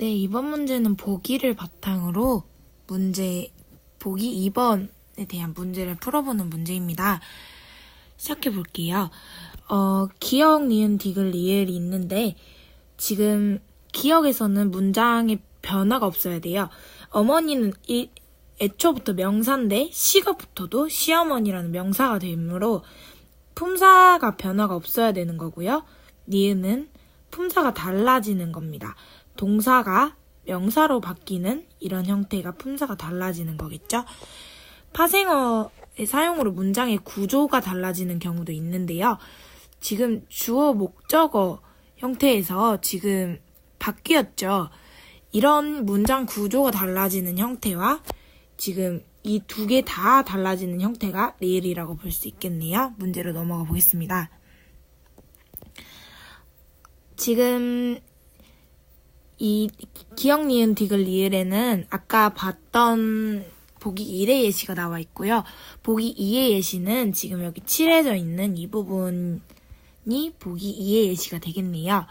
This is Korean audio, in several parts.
네, 이번 문제는 보기를 바탕으로 문제, 보기 2번에 대한 문제를 풀어보는 문제입니다. 시작해 볼게요. 어, 기억, 니은, 디귿, 리을이 있는데, 지금 기억에서는 문장에 변화가 없어야 돼요. 어머니는 이, 애초부터 명사인데, 시가 붙어도 시어머니라는 명사가 되므로, 품사가 변화가 없어야 되는 거고요. 니은은 품사가 달라지는 겁니다. 동사가 명사로 바뀌는 이런 형태가 품사가 달라지는 거겠죠. 파생어의 사용으로 문장의 구조가 달라지는 경우도 있는데요. 지금 주어 목적어 형태에서 지금 바뀌었죠. 이런 문장 구조가 달라지는 형태와 지금 이 두 개 다 달라지는 형태가 리을이라고 볼 수 있겠네요. 문제로 넘어가 보겠습니다. 지금 이 기억 니은 디귿 리을에는 아까 봤던 보기 1의 예시가 나와 있고요. 보기 2의 예시는 지금 여기 칠해져 있는 이 부분이 보기 2의 예시가 되겠네요.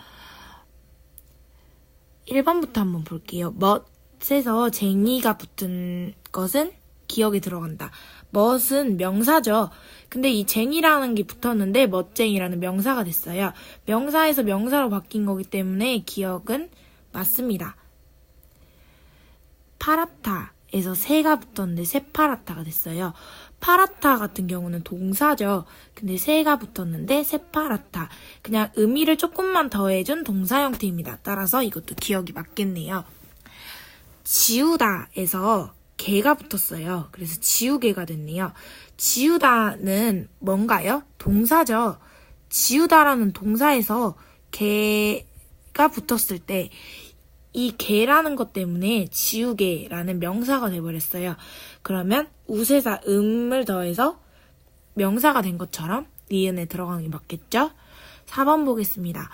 1번부터 한번 볼게요. 멋에서 쟁이가 붙은 것은 기억에 들어간다. 멋은 명사죠. 근데 이 쟁이라는 게 붙었는데 멋쟁이라는 명사가 됐어요. 명사에서 명사로 바뀐 거기 때문에 기억은 맞습니다. 파라타에서 새가 붙었는데 새파라타가 됐어요. 파라타 같은 경우는 동사죠. 근데 새가 붙었는데 새파라타. 그냥 의미를 조금만 더해준 동사 형태입니다. 따라서 이것도 기억이 맞겠네요. 지우다에서 개가 붙었어요. 그래서 지우개가 됐네요. 지우다는 뭔가요? 동사죠. 지우다라는 동사에서 개가 붙었을 때 이 개라는 것 때문에 지우개라는 명사가 돼버렸어요. 그러면 우세사 음을 더해서 명사가 된 것처럼 니은에 들어가는 게 맞겠죠? 4번 보겠습니다.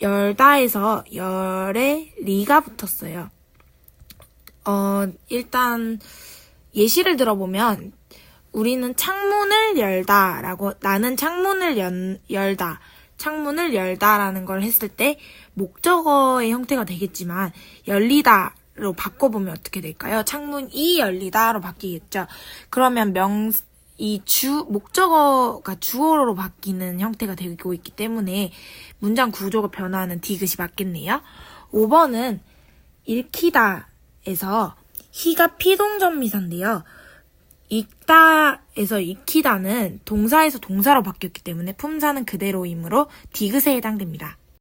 열다에서 열에 리가 붙었어요. 어, 일단 예시를 들어보면 우리는 창문을 열다 라고 나는 창문을 연, 열다 창문을 열다라는 걸 했을 때 목적어의 형태가 되겠지만 열리다 로 바꿔보면 어떻게 될까요? 창문이 열리다로 바뀌겠죠. 그러면 명 이 주 목적어가 주어로 바뀌는 형태가 되고 있기 때문에 문장 구조가 변화하는 디귿이 맞겠네요. 5번은 읽히다에서 희가 피동전 미사인데요. 읽다에서 익히다는 동사에서 동사로 바뀌었기 때문에 품사는 그대로이므로 디귿에 해당됩니다.